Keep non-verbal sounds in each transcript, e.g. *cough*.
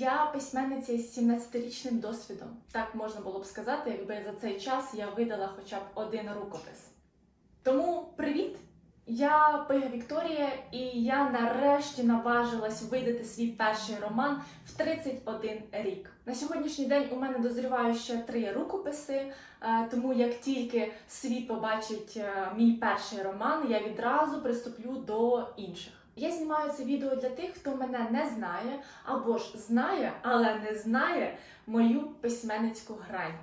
Я письменниця з 17-річним досвідом. Так можна було б сказати, якби за цей час я видала хоча б один рукопис. Тому привіт! Я Пига Вікторія, і я нарешті наважилась видати свій перший роман в 31 рік. На сьогоднішній день у мене дозріває ще три рукописи, е, тому як тільки світ побачить е, мій перший роман, я відразу приступлю до інших. Я знімаю це відео для тих, хто мене не знає, або ж знає, але не знає мою письменницьку грань.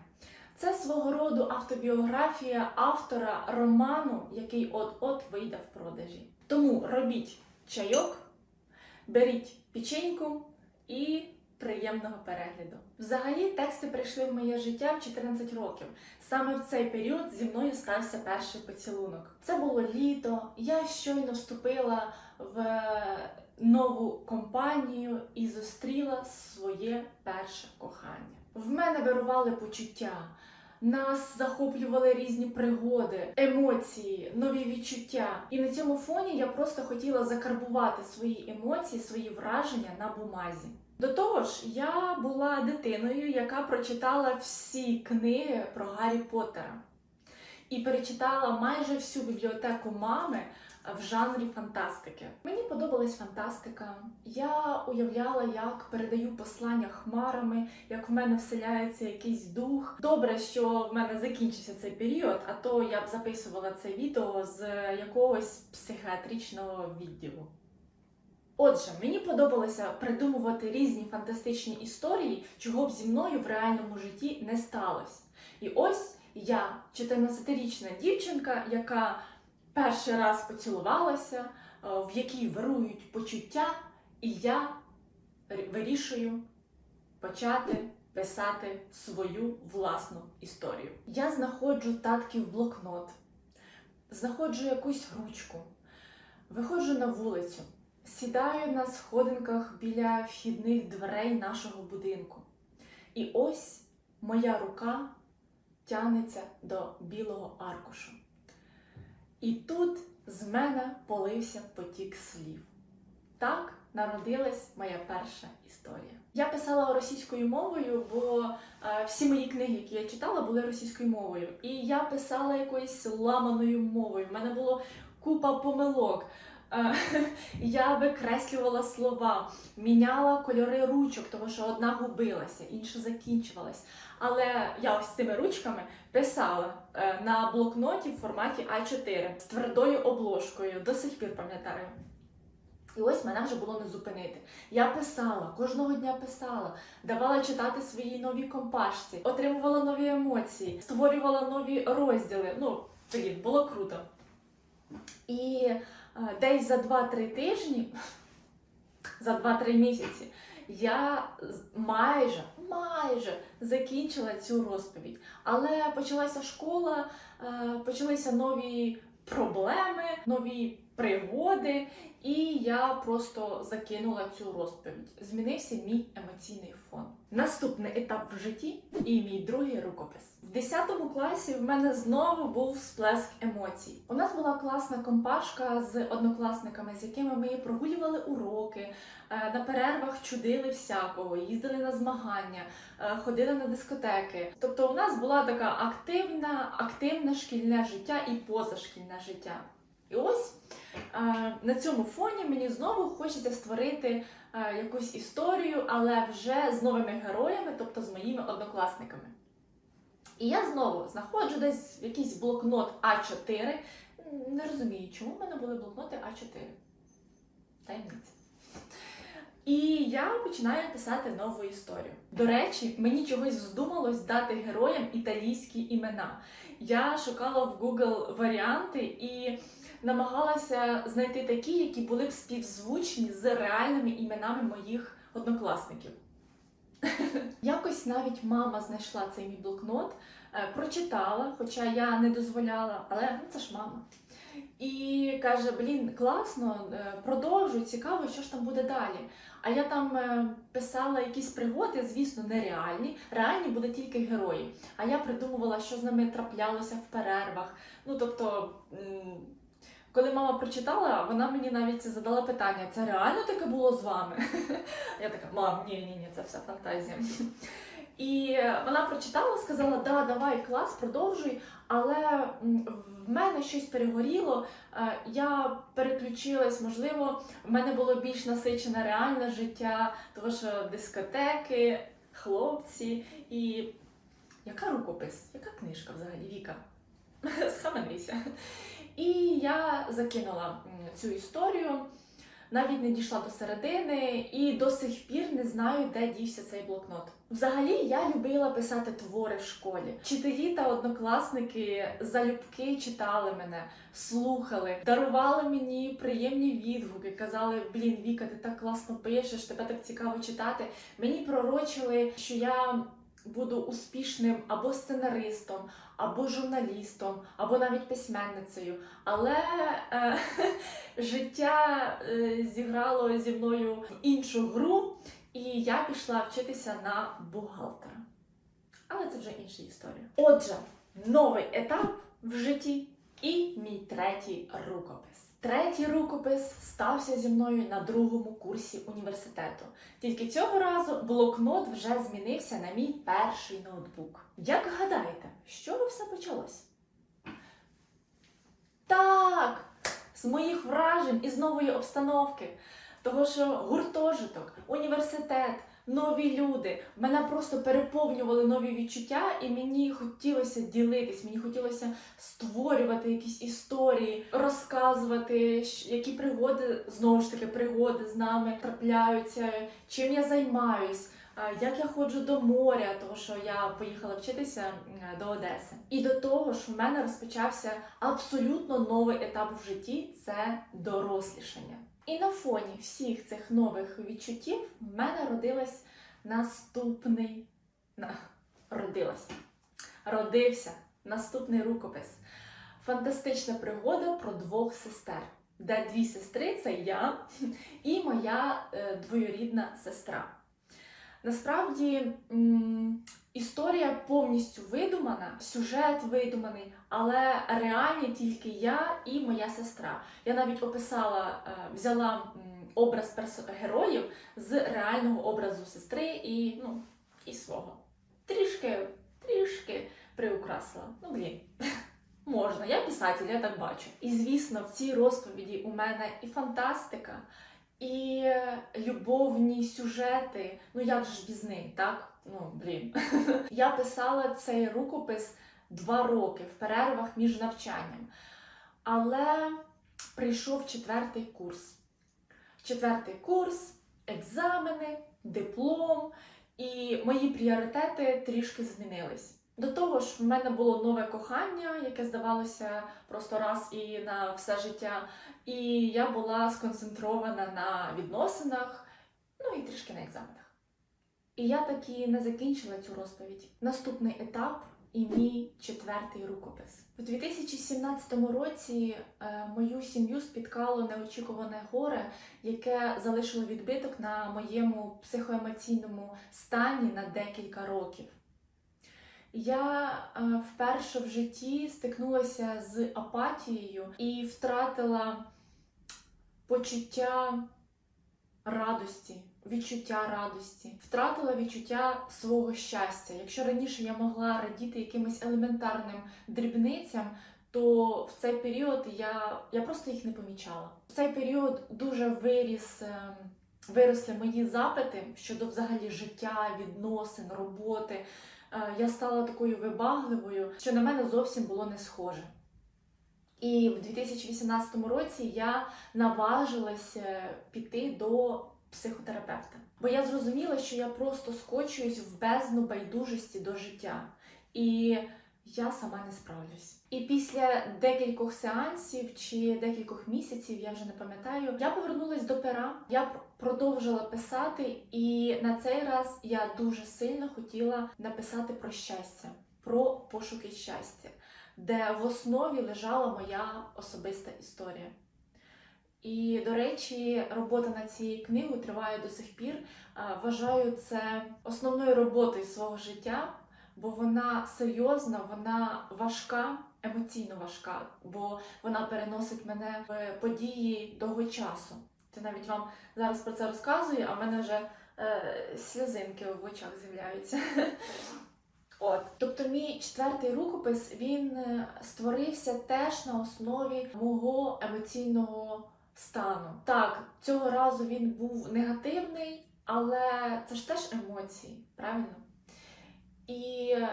Це свого роду автобіографія автора роману, який от-от вийде в продажі. Тому робіть чайок, беріть печеньку і приємного перегляду. Взагалі, тексти прийшли в моє життя в 14 років. Саме в цей період зі мною стався перший поцілунок. Це було літо. Я щойно вступила в нову компанію і зустріла своє перше кохання. В мене вирували почуття. Нас захоплювали різні пригоди, емоції, нові відчуття. І на цьому фоні я просто хотіла закарбувати свої емоції, свої враження на бумазі. До того ж, я була дитиною, яка прочитала всі книги про Гаррі Поттера і перечитала майже всю бібліотеку мами в жанрі фантастики. Мені подобалась фантастика. Я уявляла, як передаю послання хмарами, як в мене вселяється якийсь дух. Добре, що в мене закінчився цей період, а то я б записувала це відео з якогось психіатричного відділу. Отже, мені подобалося придумувати різні фантастичні історії, чого б зі мною в реальному житті не сталося. І ось я, 14-річна дівчинка, яка перший раз поцілувалася, е, в якій вирують почуття, і я вирішую почати писати свою власну історію. Я знаходжу татків блокнот, знаходжу якусь ручку, виходжу на вулицю, сідаю на сходинках біля вхідних дверей нашого будинку. І ось моя рука тягнеться до білого аркушу. І тут з мене полився потік слів. Так народилась моя перша історія. Я писала російською мовою, бо е, всі мої книги, які я читала, були російською мовою. І я писала якоюсь ламаною мовою. У мене було купа помилок. Е, *laughs* я викреслювала слова, міняла кольори ручок, тому що одна губилася, інша закінчувалась. Але я ось цими ручками писала е, на блокноті в форматі А4 з твердою обложкою, до сих пір пам'ятаю. І ось мене вже було не зупинити. Я писала, кожного дня писала, давала читати свої нові компашці, отримувала нові емоції, створювала нові розділи. Ну, блін, було круто. І десь за 2-3 тижні, за 2-3 місяці, я майже, майже закінчила цю розповідь. Але почалася школа, е, почалися нові проблеми, нові пригоди, і я просто закинула цю розповідь. Змінився мій емоційний фон. Наступний етап в житті і мій другий рукопис. В 10 класі в мене знову був сплеск емоцій. У нас була класна компашка з однокласниками, з якими ми прогулювали уроки, е, на перервах чудили всякого, їздили на змагання, е, ходили на дискотеки. Тобто, у нас була така активна, активне шкільне життя і позашкільне життя. І ось е, на цьому фоні мені знову хочеться створити е, якусь історію, але вже з новими героями, тобто з моїми однокласниками. І я знову знаходжу десь якийсь блокнот А4. Не розумію, чому в мене були блокноти А4. Таємниця. І я починаю писати нову історію. До речі, мені чогось вздумалось дати героям італійські імена. Я шукала в Google варіанти і намагалася знайти такі, які були б співзвучні з реальними іменами моїх однокласників. *laughs* Якось навіть мама знайшла цей мій блокнот, е, прочитала, хоча я не дозволяла, але ну, це ж мама. І каже: Блін, класно, е, продовжуй, цікаво, що ж там буде далі. А я там е, писала якісь пригоди, звісно, нереальні. Реальні були тільки герої. А я придумувала, що з ними траплялося в перервах. Ну тобто Коли мама прочитала, вона мені навіть задала питання: це реально таке було з вами? *laughs* Я така, мам, ні, ні, ні, це все фантазія. *laughs* І вона прочитала, сказала: Да, давай, клас, продовжуй. Але в мене щось перегоріло. е, Я переключилась, можливо, в мене було більш насичене реальне життя, тому що дискотеки, хлопці і. Яка рукопис? Яка книжка взагалі, Віка? *laughs* Схаменися. І я закинула цю історію, навіть не дійшла до середини, і до сих пір не знаю, де дівся цей блокнот. Взагалі, я любила писати твори в школі. Вчителі та однокласники залюбки читали мене, слухали, дарували мені приємні відгуки, казали: Блін, Віка, ти так класно пишеш, тебе так цікаво читати. Мені пророчили, що я буду успішним або сценаристом, або журналістом, або навіть письменницею. Але е, *laughs* життя е, зіграло зі мною іншу гру, і я пішла вчитися на бухгалтера. Але це вже інша історія. Отже, новий етап в житті і мій третій рукопис. Третій рукопис стався зі мною на другому курсі університету. Тільки цього разу блокнот вже змінився на мій перший ноутбук. Як гадаєте, з чого все почалось? Так, з моїх вражень і з нової обстановки. Того, що гуртожиток, університет, нові люди мене просто переповнювали нові відчуття, і мені хотілося ділитись, мені хотілося створювати якісь історії, розказувати, які пригоди, знову ж таки, пригоди з нами трапляються, чим я займаюсь. Як я ходжу до моря, тому що я поїхала вчитися до Одеси, і до того ж, в мене розпочався абсолютно новий етап в житті це дорослішання. І на фоні всіх цих нових відчуттів в мене родилась наступний на... родилась. Родився наступний рукопис. Фантастична пригода про двох сестер, де дві сестри це я і моя е, двоюрідна сестра. Насправді історія повністю видумана, сюжет видуманий, але реальні тільки я і моя сестра. Я навіть описала, е, взяла образ героїв з реального образу сестри і, ну, і свого. Трішки, трішки приукрасила. Ну, блін. *laughs* Можна, я писатель, я так бачу. І звісно, в цій розповіді у мене і фантастика, і любовні сюжети. Ну як ж без них, так? Ну, блін. *laughs* Я писала цей рукопис два роки в перервах між навчанням. Але прийшов четвертий курс. Четвертий курс, екзамени, диплом, і мої пріоритети трішки змінились. До того ж, в мене було нове кохання, яке здавалося просто раз і на все життя. І я була сконцентрована на відносинах, ну і трішки на екзаменах. І я таки не закінчила цю розповідь. Наступний етап і мій четвертий рукопис. У 2017 році е, мою сім'ю спіткало неочікуване горе, яке залишило відбиток на моєму психоемоційному стані на декілька років. Я е, вперше в житті стикнулася з апатією і втратила почуття радості, відчуття радості, втратила відчуття свого щастя. Якщо раніше я могла радіти якимось елементарним дрібницям, то в цей період я, я просто їх не помічала. В цей період дуже виріс. ем, Виросли мої запити щодо взагалі життя, відносин, роботи. Е, Я стала такою вибагливою, що на мене зовсім було не схоже. І в 2018 році я наважилася піти до психотерапевта. Бо я зрозуміла, що я просто скочуюсь в бездну байдужості до життя. І я сама не справлюсь. І після декількох сеансів чи декількох місяців, я вже не пам'ятаю, я повернулась до пера. Я продовжила писати, і на цей раз я дуже сильно хотіла написати про щастя, про пошуки щастя, де в основі лежала моя особиста історія. І, до речі, робота над цією книгою триває до сих пір. Вважаю це основною роботою свого життя, бо вона серйозна, вона важка, емоційно важка, бо вона переносить мене в події того часу. Це навіть вам зараз про це розказую, а в мене вже е, сльозинки в очах з'являються. *laughs* От, тобто, мій четвертий рукопис він е, створився теж на основі мого емоційного стану. Так, цього разу він був негативний, але це ж теж емоції, правильно? І е,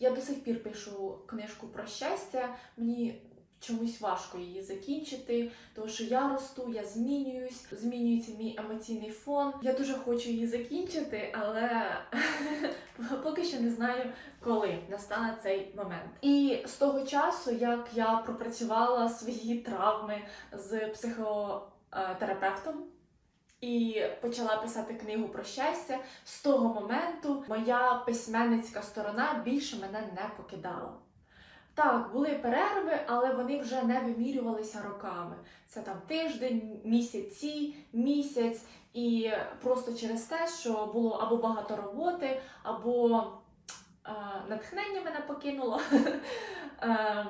я до сих пір пишу книжку про щастя. Мені чомусь важко її закінчити, тому що я росту, я змінююсь, змінюється мій емоційний фон. Я дуже хочу її закінчити, але *laughs* що не знаю, коли настане цей момент. І з того часу, як я пропрацювала свої травми з психотерапевтом. І почала писати книгу про щастя. З того моменту моя письменницька сторона більше мене не покидала. Так, були перерви, але вони вже не вимірювалися роками. Це там тиждень, місяці, місяць, і просто через те, що було або багато роботи, або натхнення мене покинуло, *laughs* ем,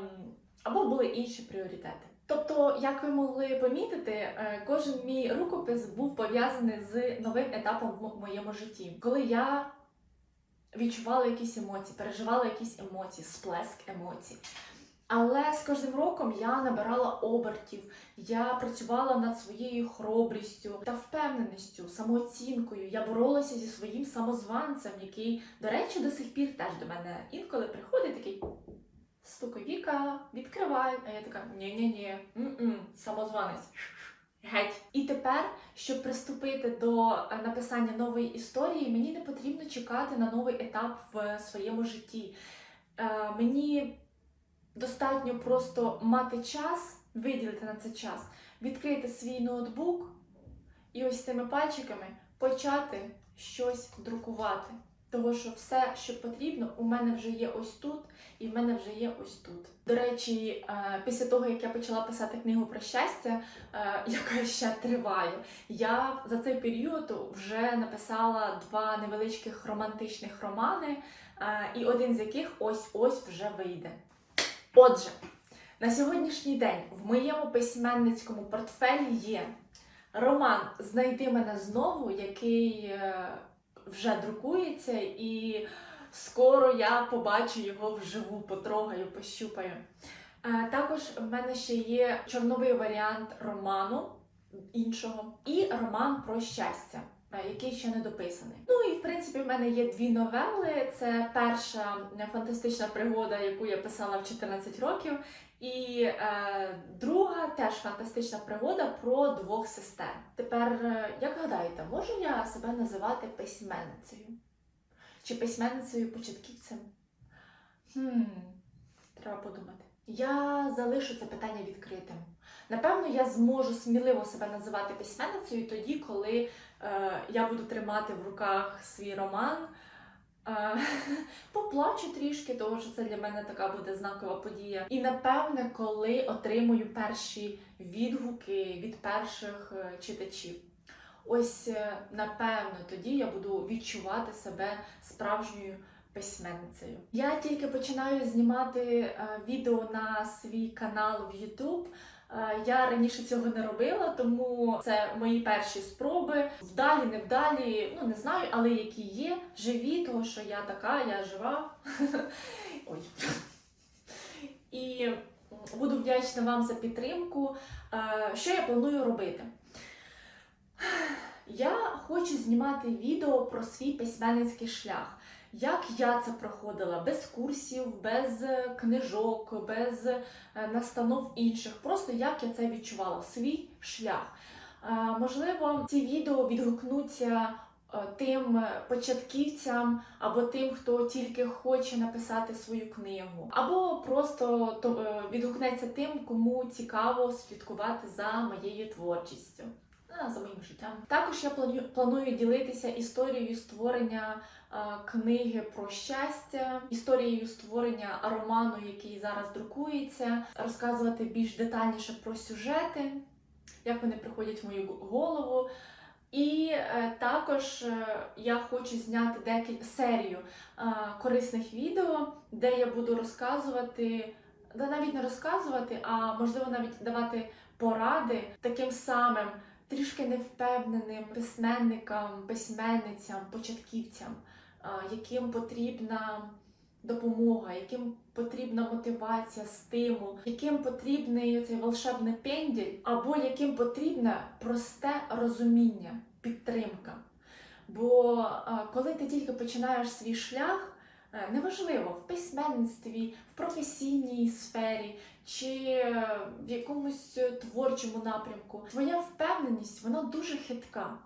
або були інші пріоритети. Тобто, як ви могли помітити, е, кожен мій рукопис був пов'язаний з новим етапом в моєму житті, коли я відчувала якісь емоції, переживала якісь емоції, сплеск емоцій. Але з кожним роком я набирала обертів, я працювала над своєю хоробрістю та впевненістю, самооцінкою. Я боролася зі своїм самозванцем, який, до речі, до сих пір теж до мене інколи приходить такий. Стукай, Віка, відкривай. А я така ні-ні-ні, самозванець. Геть. І тепер, щоб приступити до е, написання нової історії, мені не потрібно чекати на новий етап в своєму житті. Е, Мені достатньо просто мати час, виділити на це час, відкрити свій ноутбук і ось цими пальчиками почати щось друкувати. Того, що все, що потрібно, у мене вже є ось тут, і в мене вже є ось тут. До речі, е, після того, як я почала писати книгу про щастя, е, *laughs* яка ще триває, я за цей період вже написала два невеличких романтичних романи, е, і один з яких ось-ось вже вийде. Отже, на сьогоднішній день в моєму письменницькому портфелі є роман Знайди мене знову, який е, вже друкується, і скоро я побачу його вживу, потрогаю, пощупаю. Е, Також в мене ще є чорновий варіант роману іншого і роман про щастя. Який ще не дописаний. Ну і в принципі в мене є дві новели. Це перша е, фантастична пригода, яку я писала в 14 років, і е, друга теж фантастична пригода про двох сестер. Тепер, е, як гадаєте, можу я себе називати письменницею? Чи письменницею початківцем? Хм, треба подумати. Я залишу це питання відкритим. Напевно, я зможу сміливо себе називати письменницею тоді, коли е, я буду тримати в руках свій роман. Е, *laughs* поплачу трішки, тому що це для мене така буде знакова подія. І напевне, коли отримую перші відгуки від перших е, читачів. Ось е, напевно тоді я буду відчувати себе справжньою письменницею. Я тільки починаю знімати е, відео на свій канал в YouTube. Е, Я раніше цього не робила, тому це мої перші спроби. Вдалі, не вдалі, ну не знаю, але які є, живі, тому що я така, я жива. *laughs* Ой. І буду вдячна вам за підтримку. Е, Що я планую робити? Я хочу знімати відео про свій письменницький шлях. Як я це проходила без курсів, без е, книжок, без е, настанов інших, просто як я це відчувала, свій шлях. Можливо, ці відео відгукнуться е, тим початківцям або тим, хто тільки хоче написати свою книгу, або просто відгукнеться тим, кому цікаво слідкувати за моєю творчістю. За моїм життям. Також я планую, ділитися історією створення книги про щастя, історією створення роману, який зараз друкується, розказувати більш детальніше про сюжети, як вони приходять в мою голову. І е, також е, я хочу зняти декілька серію корисних відео, де я буду розказувати, да навіть не розказувати, а можливо навіть давати поради таким самим трішки невпевненим письменникам, письменницям, початківцям, яким потрібна допомога, яким потрібна мотивація, стимул, яким потрібний цей волшебний пенділь, або яким потрібне просте розуміння, підтримка. Бо коли ти тільки починаєш свій шлях, неважливо в письменництві, в професійній сфері чи е, в якомусь е, творчому напрямку, твоя впевненість вона дуже хитка.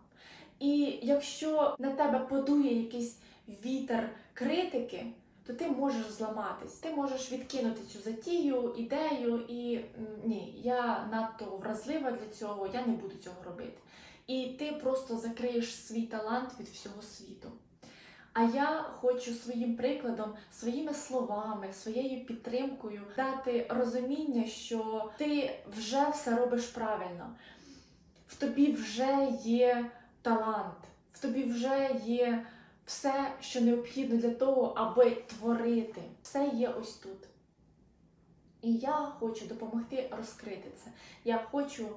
І якщо на тебе подує якийсь вітер критики, то ти можеш зламатись, ти можеш відкинути цю затію, ідею, і ні, я надто вразлива для цього, я не буду цього робити. І ти просто закриєш свій талант від всього світу. А я хочу своїм прикладом, своїми словами, своєю підтримкою дати розуміння, що ти вже все робиш правильно, в тобі вже є талант, в тобі вже є все, що необхідно для того, аби творити. Все є ось тут. І я хочу допомогти розкрити це. Я хочу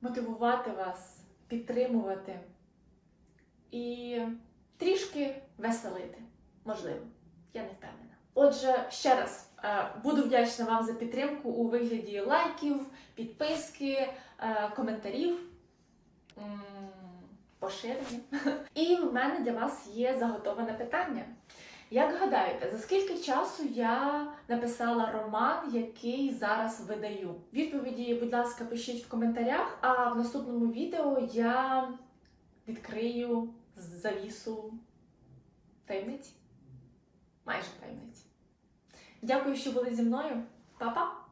мотивувати вас, підтримувати і трішки веселити. Можливо, я не впевнена. Отже, ще раз е, буду вдячна вам за підтримку у вигляді лайків, підписки, е, коментарів. Поширення. *laughs* І в мене для вас є заготоване питання. Як гадаєте, за скільки часу я написала роман, який зараз видаю? Відповіді, будь ласка, пишіть в коментарях, а в наступному відео я відкрию завісу таємниць. Майже таємниць. Дякую, що були зі мною. Па-па!